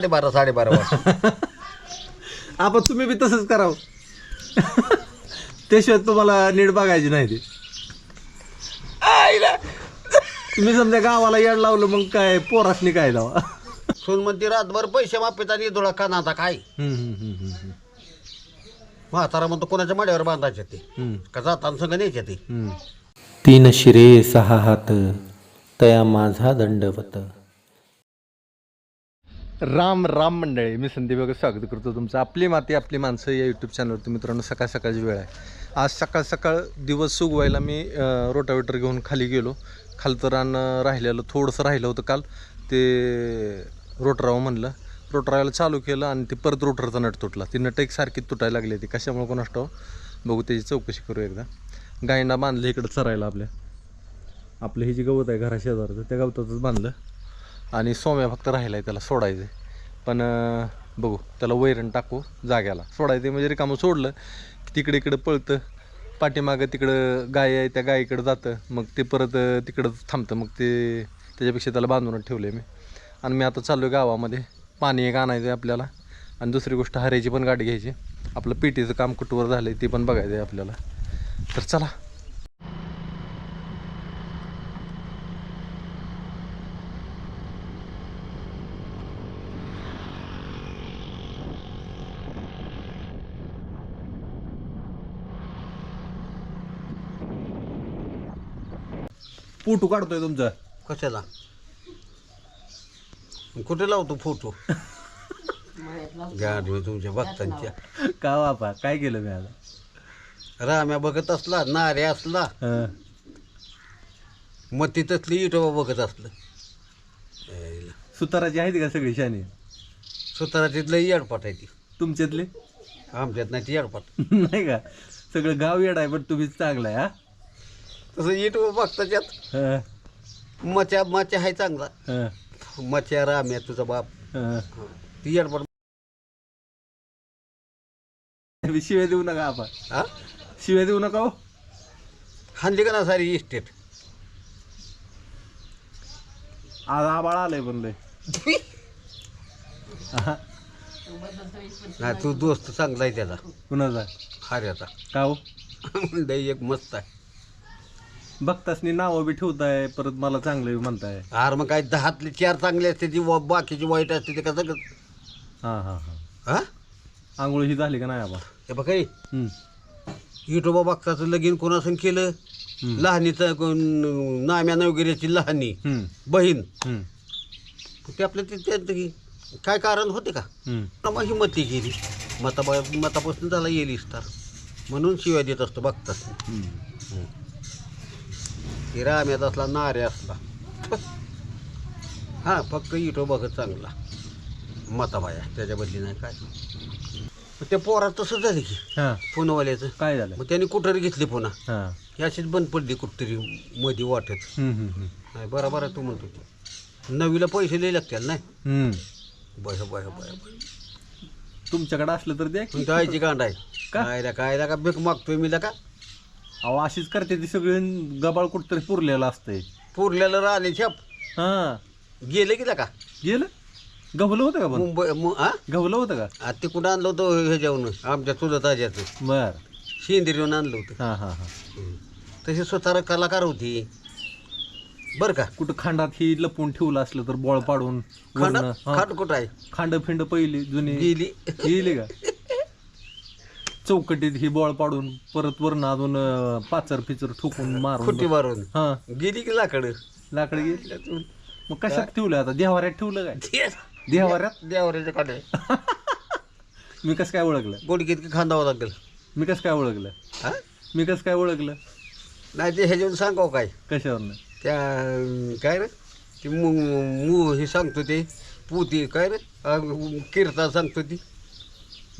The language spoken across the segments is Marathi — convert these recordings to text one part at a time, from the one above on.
साडेबारा साडेबारा वाजता. आपण तुम्ही बी तसंच करावं. त्याशिवाय तुम्हाला नीट बघायची नाही ते. तुम्ही समजा गावाला येड लावलं मग काय पोरासनी काय दावा सून म्हणते रातभर पैसे मापित आणि धुळा खाना आता काय? हम्म, हम्म, हम्म, हम्म, म्हातारा म्हणतो कोणाच्या माड्यावर बांधायचे ते? हम्म, का जाताना संग न्यायचे ते? हम्म. तीन शिरे सहा हात तया माझा दंडवत. राम राम मंडळी मी संदीप वगैरे स्वागत करतो तुमचं. आपली माती आपली माणसं या यूट्यूब चॅनलवरती मित्रांनो सकाळ सकाळची वेळ आहे. आज सकाळ सकाळ दिवस सुगवायला मी रोटावेटर घेऊन खाली गेलो. खालचं रान राहिलेलं थोडंसं राहिलं होतं काल. ते रोटराव म्हणलं. रोटरावाला चालू केलं आणि ते परत रोटरचा नट तुटला. ती नट एक सारखी तुटायला लागली ती कशामुळे कोण असतो? बघू त्याची चौकशी करू एकदा. गायींना बांधलं इकडं चरायला आपल्या. आपलं ही जी गवत आहे घराशेजारचं त्या गवतातच बांधलं. आणि सोम्या फक्त राहिला आहे त्याला सोडायचं पण बघू त्याला वैरण टाकू जाग्याला. सोडायचं म्हणजे रिकामं सोडलं की तिकडे इकडे पळतं. पाठीमागं तिकडं गाय आहे त्या गायीकडं जातं. मग ते परत तिकडं थांबतं. मग ते त्याच्यापेक्षा त्याला बांधूनच ठेवलं आहे मी. आणि मी आता चाललो आहे गावामध्ये. पाणी एक आणायचं आहे आपल्याला. आणि दुसरी गोष्ट हऱ्याची पण गाडी घ्यायची. आपलं पेटीचं काम कुठवर झालं आहे ते पण बघायचं आहे आपल्याला. तर चला फोटो काढतोय तुमचा. कशाला? कुठे लावतो फोटो? तुमच्या भक्तांच्या का बापा? काय केलं मी आता? राम्या बघत असला नारे असला. हं. मती तसली इटोबा बघत असलं. यायला. सुताराची आहेत का सगळी शानी सुतारा तिथलं येडपाट आहे ती. तुमच्यातले? आमच्यात नाही ती येडपाट. नाही का? सगळं गाव येड आहे पण तुम्हीच चांगला आहे हा? तसं इटोबा बघता त्यात. हं, मच्या मच्या आहे चांगला. हं, मच्या राम्या तुझा बाप. हं. ती येडपाट शिव्या देऊ नका आपण. हा शिव्या देऊ नका हो. हानली का ना सारी इस्टेट आज आबाळ आलंय पण लय. हा, नाही तू दोस्त चांगला आहे त्याचा. कुणाचा? हार्याचा. का हो? एक मस्त आहे. बघतासनी नावं बी ठेवताय परत मला चांगलं बी म्हणताय. अरे मग काय दहातले चार चांगले असते ती वा- बाकीची वाईट असते ते कसं क- हां हां हां. हा? आंघोळ ही झाली का नाही आबा हे बघ काही हं, युटोबा बघताचं लगीन कोणासंग केलं. लहानीचं कोण- नाम्या नवगिऱ्याची लहानी बहीण. ते आपल्या ते ते- ते- काय कारण होते का. मग ही मती गेली. मता मतापासून त्याला येईल तर म्हणून शिवाय देत असतो बघतात. ही राम्यात असला नारे असला. हा फक्त इटो बघत चांगला. मताबाया त्याच्या बदली नाही काय. मग त्या पोरात तसं झालं की हां. पुण्यावाल्याचं काय झालं? मग त्यांनी कुठरी घेतली पुन्हा. हां. ही अशीच बंद पडली कुठतरी मध्ये वाटत. नाही बरोबर आहे तू म्हणतो ते नवीला पैसे लई लागतील नाही हं. बय बय बय तुमच्याकडे असलं तर द्या की. तुमच्या आईची गांड आहे. का? काय काय का भीक मागतोय मी का? अहो अशीच करते ती सगळी गबाळ कुठतरी पुरलेलं असतंय. पुरलेलं राहिले छाप. हां. गेले की का गेलं? गवलं होतं का पण? मुंबई मु- हा गवलं होतं का? आ, ते कुठं आणलं होतं ह्याच्यावरून आमच्या चुलत आज्याचं. बर. शेंदिरीवरून आणलं होतं. हां हां हां. तशी स्वतः कलाकार होती. बरं का? कुठं खांडात ही लपून ठेवलं असलं तर बोळ पाडून खांड? वरनं, हां. खांड कुठं आहे? खांड फिंड पहिली जुनी. गेली. गेली का? चौकटीत ही बॉल पाडून परत वरण अजून पाचर फिचर ठोकून मारून. खुट्टी मारून. हा. गेली की लाकड? लाकड गेली. मग कशात ठेवलं आता? देवाऱ्यात ठेवलं काय? देवाऱ्यात? देवऱ्याच्या काढे मी कसं काय ओळखलं? गोडकीत खांदावं लागेल. मी कसं काय ओळखलं? हा? मी कसं काय ओळखलं? नाही ते ह्याच्यावरून सांगाव काय? कशावरनं? त्या अं, काय रे? ते मू मू हे सांगतो ते पुती काय रे? अं, कीर्तन सांगतो ती.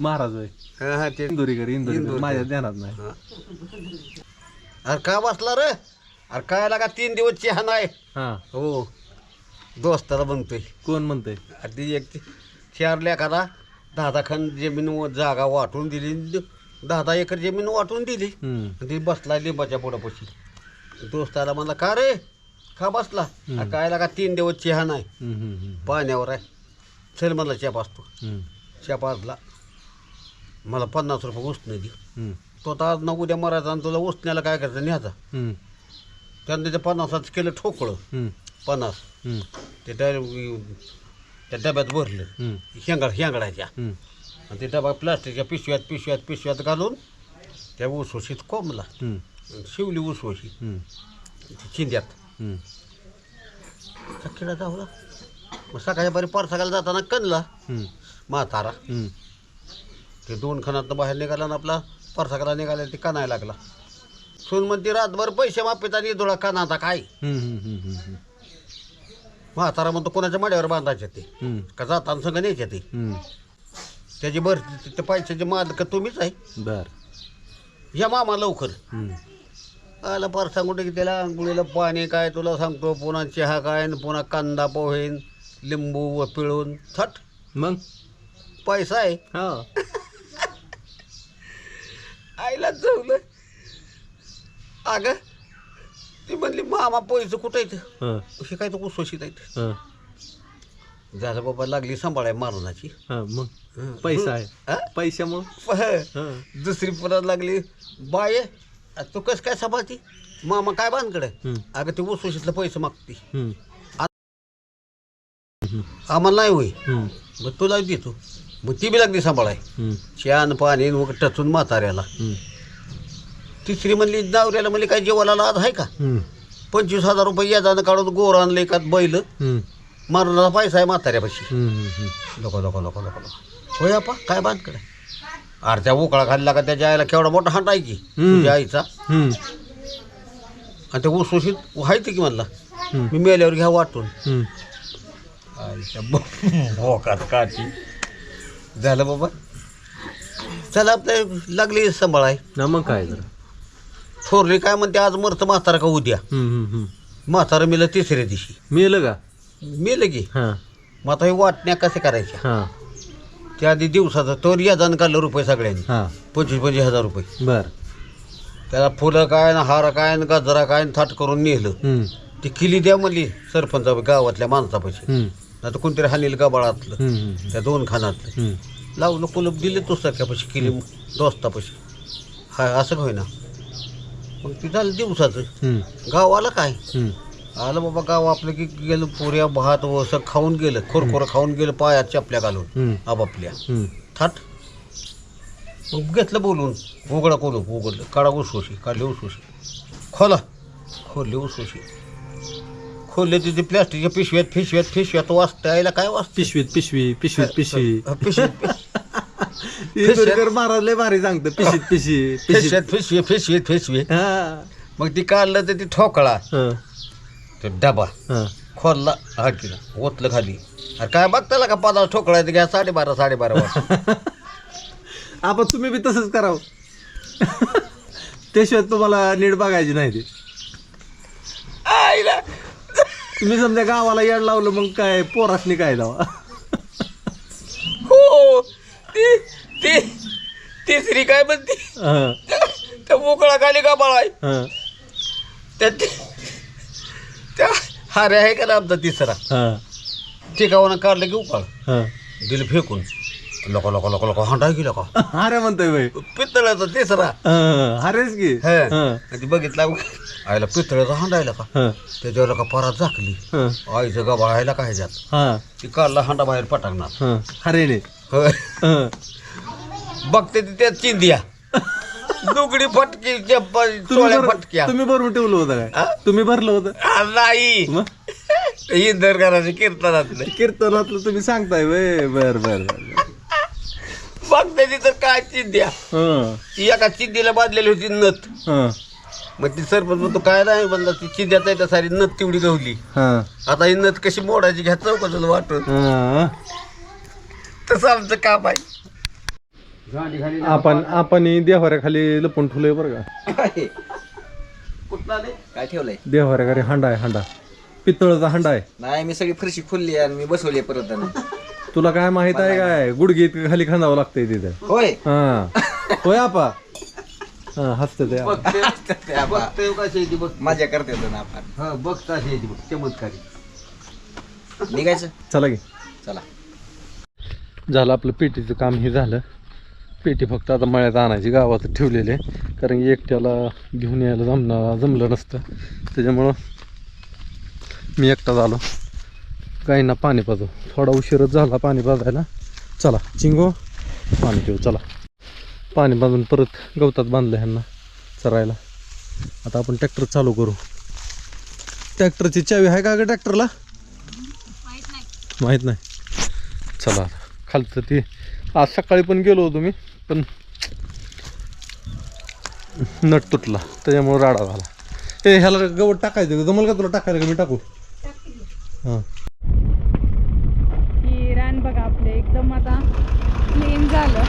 महाराज होय. हा हा ते इंदोरीकर इंदोरीकर इंदोरीकर. माझ्या ध्यानात नाही. अरे का बसला रे? अरे काय लागा तीन दिवस चहा नाही. हा. हो. दोस्ताला बनतोय कोण म्हणतंय? अरे ती एक ती चार लेखाला दहा दहा खंड जमीन व जागा वाटून दिली. दहा दहा एकर जमीन वाटून दिली. हम्म. आणि ती बसला लिंबाच्या पोटापाशी दोस्ताला म्हणला का रे? का बसला? अरे काय लागा तीन दिवस चहा नाही. हम्म, हम्म, हम्म. पाण्यावर आहे. चल हम्म, चॅप आजला. मला पन्नास रुपये उसणं दे तो आता आज ना उद्या मरायचा आणि तुला उसण्याला काय करायचं न्यायचा. त्यानं त्याच्या पन्नासाचं केलं ठोकळं. पन्नास. ते डायरेक्ट त्या डब्यात भरलं. शेंगाडायच्या हम्म. आणि ते डबा प्लास्टिकच्या पिशव्यात पिशव्यात पिशव्यात घालून त्या उसवशीत कोंबला. शिवली उसवशी. ती चिंध्यात हम्म. किडा धावला मग सकाळच्या बारी परसागायला जाताना कणला. म्हातारा. ते दोन खणातनं बाहेर निघाला आणि आपला परसागाला निघाला ते कणायला लागला. सून म्हणते रातभर पैसे मापित आणि धुळा कणाचा काय? म्हातारा म्हणतो कोणाच्या माड्यावर बांधायचे ते? का जाताना संग न्यायचे ते. त्याची भरती ते पैशाचे मालक तुम्हीच आहे. बर. या मामा लवकर. आला पार सांगून की त्याला आंघोळीला पाणी काय तुला सांगतो पुन्हा चहा काय आणि पुन्हा कांदा पोहेन लिंबू व पिळून थट. मग? पैसा आहे. हा. जवलं अगं ती म्हणली मामा पैसे कुठं हा, हे काय तर उसोशीत आहेत. हा, झालं बाबा लागली सांभाळाय मारणाची हा, मग? पैसा आहे. हा? पैशामुळं? प- हा. दुसरी परत लागली बाय आ, तू कसं काय सांभाळती? मामा काय बांधकडे हम्म, अगं ते उसोशीतलं पैसे मागते. हम्म, आम्हाला नाही होई हम्म, मग तुला देतो. मग ती बी लागली सांभाळाय. हम्म, छान पाणी मग टचून म्हाताऱ्याला. हम्म, तिसरी म्हणली नवऱ्याला म्हणली काय जेवायला आज आहे का? पंचवीस हजार रुपये याजानं काढून गोर आणले का बैल? मारणारा पैसा आहे म्हाताऱ्यापाशी. हम्म. लोक लोक लोक लोक होय आपा काय बांधकडे अरे त्या उकळा खाल्ला का त्याच्या आईला केवढा मोठा हांडा आहे की. तुझ्या आईचा? आणि ते उसोशीत व्हायचं की म्हणला? मी मेल्यावर घ्या वाटून. भोकात काठी. झालं बाबा. चला आपल्या लागली सांभाळाय ना मग काय जरा. थोरली काय म्हणते आज मरतं म्हातारा का उद्या. म्हातारा मिलं तिसऱ्या दिवशी. मिळलं का? मेलं की. हा. मग आता हे वाटण्या कशा करायच्या? हा. त्या आधी दिवसाचं तोर यादान काढलं रुपये सगळ्यांनी. हा. पंचवीस पंचवीस हजार रुपये. बर. त्याला फुलं काय ना हार काय ना गजरा काय न थाट करून नेलं. हम्म, ती किली द्या म्हणली सरपंच गावातल्या माणसापाशी. हम्म, नाही तर कोणतरी हानील गबाळातलं. हम्म, हम्म, त्या दोन खानातलं. हम्म. लावलं कुलप दिले तो सख्यापाशी किली दोस्तापाशी. हाय असं होईना. मग ती झालं दिवसाचं. हम्म, गावाला काय? हम्म. आलं बाबा गाव आपलं की गेलं पुऱ्या भात वसं खाऊन गेलं. खोरखोरं खाऊन गेलं पायात चपल्या घालून. हम्म, आपापल्या. हम्म. थाट. मग घेतलं बोलून. उघडा कोलूप उघडलं. काढा उसोशी काढली उसोशी खोला. खोलली उसोशी खोलले तिथे प्लॅस्टिकच्या पिशव्यात पिशव्यात पिशव्यात वाचता यायला काय वाचते? पिशवीत पिशवी पिशवीत पिशवी. पिशवीत इकडकर महाराज लय भारी सांगतं पिशवीत पिशवी पिशवीत पिशव्यात पिशवी पिशवीत पिशवी हा. मग ती काढलं तर ती ठोकळा. हा, तो डबा. हा. खोलला हाटीला ओतलं खाली. अरे काय बघताला का पादा ठोकळा ते घ्या साडेबारा साडेबारा वाजता. आपण तुम्ही बी तसंच करावं. त्याशिवाय तुम्हाला नीट बघायची नाही ते. आईला. तुम्ही समजा गावाला येड लावलं मग काय पोरासनी काय लावा हो ती ती तिसरी काय म्हणते हा, त्या मोकळा खाली का बाळा हा, त्या त्या हारे आहे का ना आमचा तिसरा? हा, ठिकावनं काढलं की? उकाळ हा. दिलं फेकून. लोक लोक लोक लोक हांडा का अरे म्हणतोय बाई. पितळाचा तिसरा. हा, अरेच की. ती बघितला आईला पितळाचा हांडायला का त्याच्यावर का परात झाकली? हा, आईचं गबाळायला काय ह्याच्यात हा, ती काढला हांडा बाहेर पटाकणार हा. अरे ने होय. हा. बघते ती त्यात चिंदिया दुगडी फटकी चप्पल तुम्ही सोळ्या भर- फटक्या. तुम्ही भरून ठेवलं होतं हा? काय तुम्ही भरलं होतं? आ, नाही. मग? इंदर कीर्तनातलं कीर्तनातलं तुम्ही सांगताय वे बर बर बर. बघते तिथं काय चिंद्या हा, ती एका चिंदीला बांधलेली होती नथ. हा, मग ती सरपंच म्हणतो काय नाही म्हणला ती चिंद्यात आहे सारी नथ तेवढी गवली. हा, आता ही नथ कशी मोडायची घ्या चौकशाला वाटून. हा. तसं आमचं काम आहे. आपण आपण देवाऱ्याखाली लपून ठेवलंय बरं का? कुठला नाही काय ठेवलंय? देवाऱ्याखाली हांडा आहे हांडा. पितळाचा हांडा आहे. नाही मी सगळी फरशी खोलली आणि मी बसवली परत आणि. तुला काय माहीत आहे काय? गुडघे इतकं खाली खांदावं लागतंय तिथे. होय. हा. होय आपा. हा हसत ते आपा. बघते बघते बघ मजा करते ना आपण हा बघता अशी आहे ती बघ चमत्कारी. निघायचं? चला की. चला. झालं आपलं पेटीचं काम हे झालं. पेटी फक्त आता मळ्यात आणायची गावात ठेवलेली आहे. कारण की एकट्याला घेऊन यायला जमणार जमलं नसतं. त्याच्यामुळं मी एकटा झालो गाईंना पाणी पाजू थोडा उशीरच झाला पाणी पाजायला. चला चिंगो पाणी पिऊ चला. पाणी बांधून परत गवतात बांधलं ह्यांना चरायला. आता आपण ट्रॅक्टर चालू करू. ट्रॅक्टरची चावी आहे का ग ट्रॅक्टरला? माहीत नाही. चला खालचं ते आज सकाळी पण गेलो होतो मी. पण नट तुटला त्याच्यामुळे राडा झाला. हे ह्याला गवत टाकायचं का? जमल का तुला टाकायला का? मी टाकू. हां. ही रान बघा आपलं एकदम आता क्लीन झालं.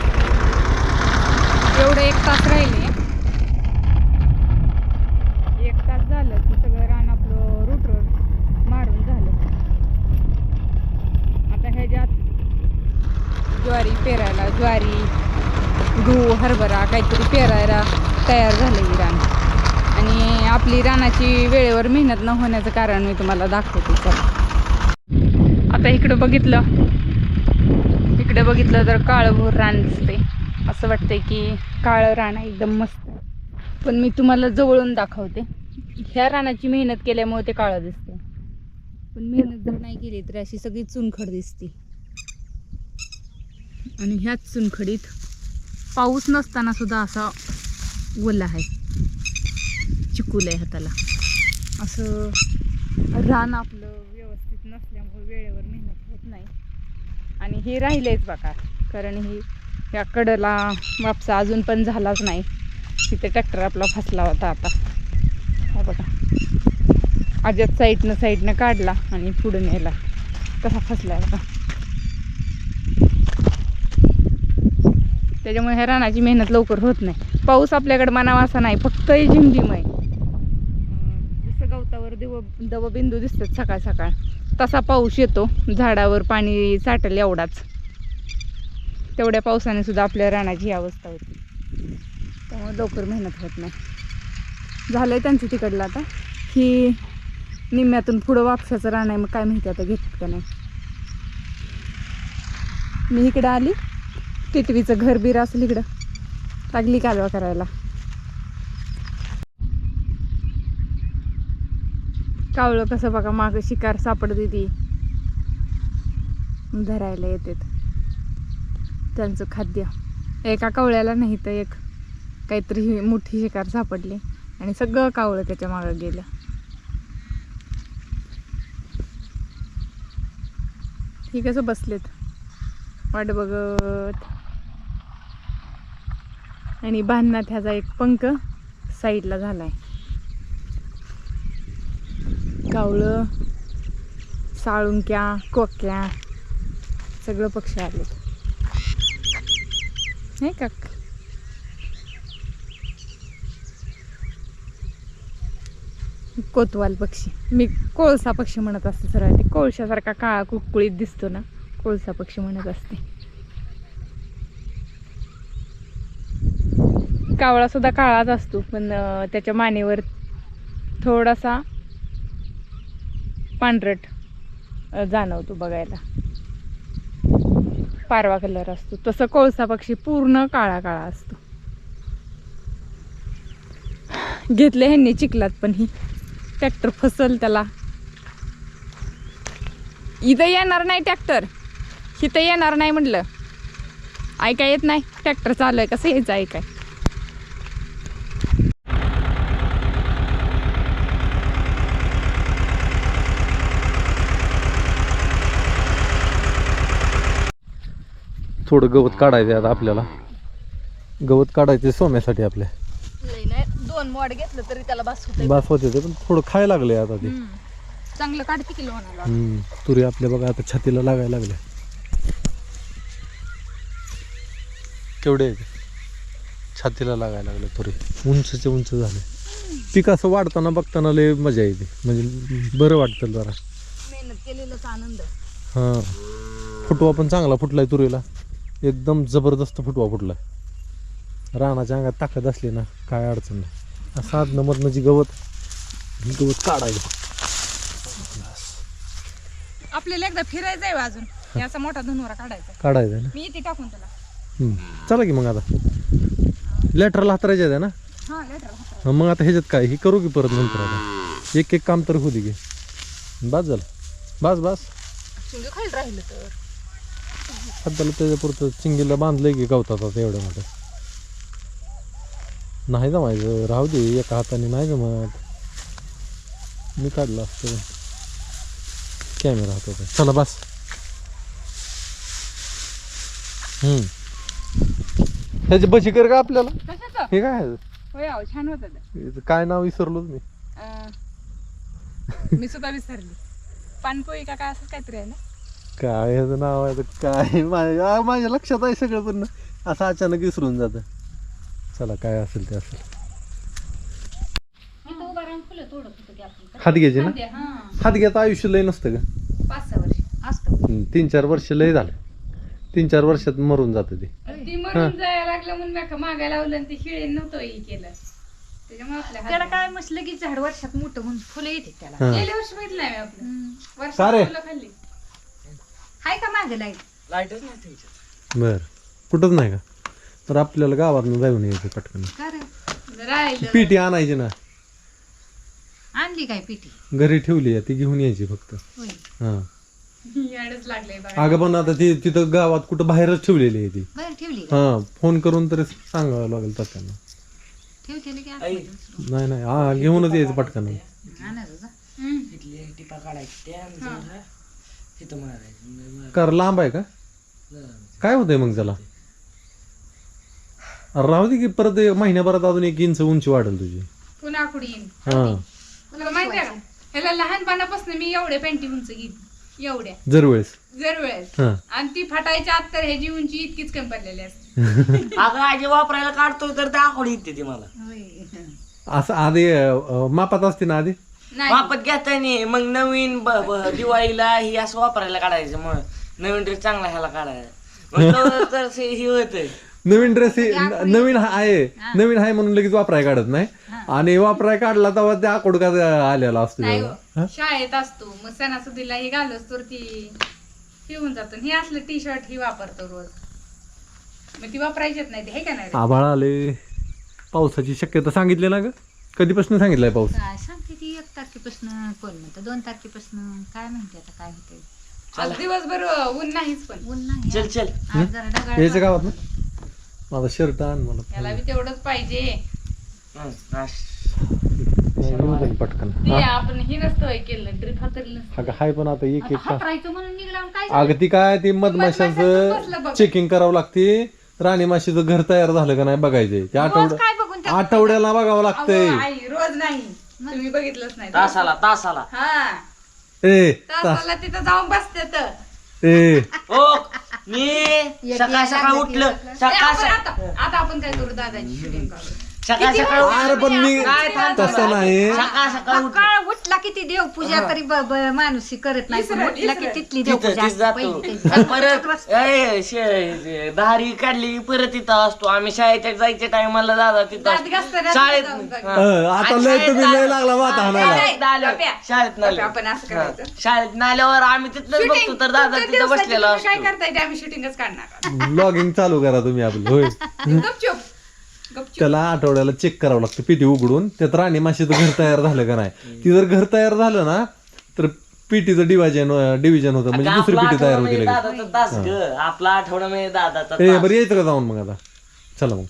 एवढं एक तास राहिले एक तास झालं की सगळं रान आपलं रुटर मारून झालं आता ह्याच्यात ज्वारी पेरायला ज्वारी गहू हरभरा काहीतरी पेरायला तयार झालं ही रान. आणि आपली रानाची वेळेवर मेहनत न होण्याचं कारण मी तुम्हाला दाखवते. चला. आता इकडं बघितलं. इकडे बघितलं तर काळभोर रान दिसते असं वाटतंय की काळं रान एकदम मस्त. पण मी तुम्हाला जवळून दाखवते. ह्या रानाची मेहनत केल्यामुळे ते काळं दिसते पण मेहनत जर नाही केली तर अशी सगळी चुनखड दिसते. आणि ह्याच चुनखडीत पाऊस नसताना सुद्धा असा ओला आहे. चिकूल आहे हाताला. असं रान आपलं व्यवस्थित नसल्यामुळे वेळेवर मेहनत होत नाही. आणि हे राहिलेच बघा कारण ही या कडला वापसा अजून पण झालाच नाही. तिथे ट्रॅक्टर आपला फसला होता आता. हो बघा. अजत साईडनं साईडनं काढला आणि पुढे नेला. तसा फसला होता. त्याच्यामुळे ह्या रानाची मेहनत लवकर होत नाही. पाऊस आपल्याकडे मानावा असा नाही फक्त झिमझिम आहे. जसं गवतावर दिव दवबिंदू दिसतात सकाळ सकाळ तसा पाऊस येतो. झाडावर पाणी साठेल एवढाच. तेवढ्या पावसाने सुद्धा आपल्या रानाची ही अवस्था होती. त्यामुळे लवकर मेहनत होत नाही. झालं आहे त्यांचं तिकडलं आता. ही निम्म्यातून पुढं वापसाचं रान आहे मग काय माहिती आता घेतात का नाही. मी इकडं आली. टिटवीचं घर बीर असेल इकडं. लागली कालवा करायला. कावळं कसं बघा मागं शिकार सापडते ती. धरायला येते त्यांचं खाद्य. एका कावळ्याला नाही तर एक काहीतरी मोठी शिकार सापडली आणि सगळं कावळं त्याच्या मागं गेलं. ही कसं बसलेत? वाट बघत. आणि बांधण्यात ह्याचा एक पंख साईडला झाला आहे कावळं साळुंक्या कोक्या सगळं पक्षी आले नाही का? कोतवाल पक्षी. मी कोळसा पक्षी म्हणत असते सरळ ते कोळशासारखा काळा कुळकुळीत दिसतो ना कोळसा पक्षी म्हणत असते. कावळा सुद्धा काळाच असतो पण त्याच्या मानेवर थोडासा पांढरट जाणवतो बघायला. पारवा कलर असतो. तसं कोळसा पक्षी पूर्ण काळा काळा असतो. घेतले ह्यांनी चिखलात पण ही ट्रॅक्टर फसल त्याला. इथं येणार नाही ट्रॅक्टर इथं येणार नाही म्हटलं. ऐका येत नाही. ट्रॅक्टर चालू आहे कसं यायचं ऐकाय थोडं गवत काढायचं आता आपल्याला. गवत काढायचे सोम्यासाठी आपल्या. दोन मोड घेतलं तरी त्याला बस होत बास होते ते पण थोडं खायला लागले आता ते. चांगलं काढते किलो हम्म. तुरी आपल्या बघा आता छातीला लागायला लागल्या. केवढे आहे ते? छातीला लागायला लागले तुरी. उंचचे उंच झाले. पीक असं वाढताना बघताना लय मजा येते. म्हणजे बरं वाटतं जरा. मेहनत केलेलाच आनंद. हां. फुटवा पण चांगला फुटलाय तुरीला. एकदम जबरदस्त फुटवा फुटलाय. रानाच्या अंगात ताकद असली ना काय अडचण नाही. आदनं मधनं जी गवत गवत काढायचं आपल्याला एकदा फिरायचं आहे अजून. असा मोठा धनुरा काढायचा. काढायचं ना? मी येते टाकून तुला. हम्म. चला की मग आता. लेटरला हातरायचे आहे ना? हा लेटर मग आता ह्याच्यात काय? हे करू की परत नंतर आता? एक एक काम तर होऊ दे की. बस झालं. बस बस. राहिलं तर. सध्याला त्याच्यापुरतं चिंगीला बांधलंय की गवतात एवढं मोठं नाही जमायचं. राहू दे एका हाताने नाही जमत. मी काढलं असतं. कॅमेरा हात चला बस. हम्म. ह्याची बशी कर का आपल्याला? हे काय? छान होतं काय नाव विसरलोच मी. मी सुद्धा विसरली. पानपोळी का काय असं काहीतरी आहे ना? काय ह्याचं नाव आहे? तर काय? माझ्या आ, माझ्या लक्षात आहे सगळं पण. असं अचानक विसरून जातं. चला काय असेल ते असेल. हात घ्यायचे ना? हा. हात घ्यायचं आयुष्य लय नसतं का? पाच सहा वर्ष. असतं. हम्म, तीन चार वर्ष लय झालं. तीन चार वर्षात मरून जातं ते. ती म्हणून जायला लागलं म्हणून मी मागायला लावलं आणि ते शिळे नव्हतं हे केलं. त्याच्यामुळे आपल्या त्याला काय मस्त लगेच झाड वर्षात मोठं होऊन फुलं येते त्याला. हा. गेल्या वर्षी बघितलं नाही मी आपलं वर्षात का रे? फुलं खाल्ली. हाय का मागे लाइट? लाईटच नाही बर. कुठंच नाही का? तर आपल्याला गावात जाऊन यायचं पटकन. का रे? राहिलं. पिटी आणायची ना. आणली काय पिठी घरी ठेवली आहे ती घेऊन यायची फक्त. होय. हा. याडच लागलंय बघा. अगं पण आता ती तिथं गावात कुठं बाहेरच ठेवलेली आहे ती. बरं ठेवली का? हा फोन करून तरी सांगावं लागेल त्यांना ठेवते की आई. आतमध्ये. नाही नाही. हा घेऊनच यायचं पटकन. टिपा काढायची त्या मारायचं. कर लांब आहे का? काय होतंय मग त्याला? अरे राहू दे की परत एक महिन्याभरात अजून एक इंच उंची वाढेल तुझी. पुन्हा कुडी येईन? हा. तुला माहिती आहे का ह्याला लहानपणापासून मी एवढे पॅन्टी उंच घेतली एवढ्या. जर वेळेस. जर वेळेस. हा. आणि ती फाटायच्या आत तर ह्याची उंची इतकीच कमी पडलेली असते. अगं आजी वापरायला काढतोय तर त्या आखोडी येते ती मला. असं आधी अं, मापात असते ना आधी? नाही. वापत घेता नाही मग नवीन ब- ब- दिवाळीला ही असं वापरायला काढायचं मग. नवीन ड्रेस चांगला ह्याला काढायचा मग तर से- हे होतंय. नवीन ड्रेस नवीन हा- आहे. नवीन आहे म्हणून लगेच वापराय काढत नाही. आणि वापराय काढला तेव्हा त्या आकोड का आलेला असतो नाही तेव्हा. हो. शाळेत असतो. मग सणासुदीला हे घालस तर ती पिऊन जातो. हे असलं टी शर्ट ही वापरतो रोज. मग ती वापरायचीच नाही ते हे का नाही रे? आभाळ आले पावसाची शक्यता सांगितली ना ग? कधीपासून सांगितलंय पाऊस? काय सांगते ती एक तारखेपासून कोण म्हणतं? दोन तारखेपासून काय माहिती आता काय आज दिवसभर ऊन नाहीच पण. ऊन नाही चल चल. आज जरा ढगाळ यायचं गावात ना माझा शर्ट आण मला याला बी तेवढंच पाहिजे. हं, नाश. नाही, पटकन. ते आपण हे नसतं हे केलं नसतं. अगं हाय पण आता एक एक तास. हातरायचं म्हणून निघला आणि काय अगं ती काय ती मधमाशांचं बसलं मधमाशांचं बघ. चेकिंग करावं लागते. राणी माशीचं घर तयार झालं का नाही बघायचंय. ते आठवड्या काय आठवड्याला बघावं लागतंय. आई रोज नाही. तुम्ही बघितलंच नाही. तासाला तासाला. हा. ए तासाला तिथं जाऊन बसते तर. ए. हो मी सकाळ सकाळ उठलं. सकाळ सकाळ आता आता आपण काय करू? दादाची शूटिंग काढू सकाळ सकाळ अरे पण मी काय थांब- तसं नाही सकाळ सकाळ उठ. सकाळ उठला किती देवपूजा तरी ब- ब- माणूस ही करत नाही पण इसरत- उठला की इसरत. तिथली तिथं देवपूजा तिथं असते जातो पहिली आणि त्याची. परत ए, शे- दारी काढली की परत तिथं असतो. आम्ही शाळेच्या जायच्या टायमाला दादा तिथं दात असतो. घासताना शाळेत जाऊन बघ. हा. अं, आता आणि लय शाळेत तुम्ही लय आलं- लागला वाता हाणायला. शाळेत. आपण असं करायचं. शाळेत नाल्यावर आम्ही Shooting. बघतो तर दादा तुमच्या तिथं दिवसाची बसलेला तुम्ही काय असतो. करताय? ते आम्ही शूटिंगच काढणार. ब्लॉगिंग चालू करा तुम्ही आपलं होय. गपचूप. त्याला आठवड्याला चेक करावं लागतं पिटी उघडून. त्यात राणी माशीचं घर तयार झालं का नाही? ती जर घर तयार झालं ना तर पिटीचं डिव्हायजन डिव्हिजन होतं. म्हणजे दुसरी पिटी तयार होती म्हणजे लगेच. दादाचा तास ग. आपला आठवडा म्हणजे दादाचा ए तास. बरं यायचं का जाऊन मग आता? चला मग.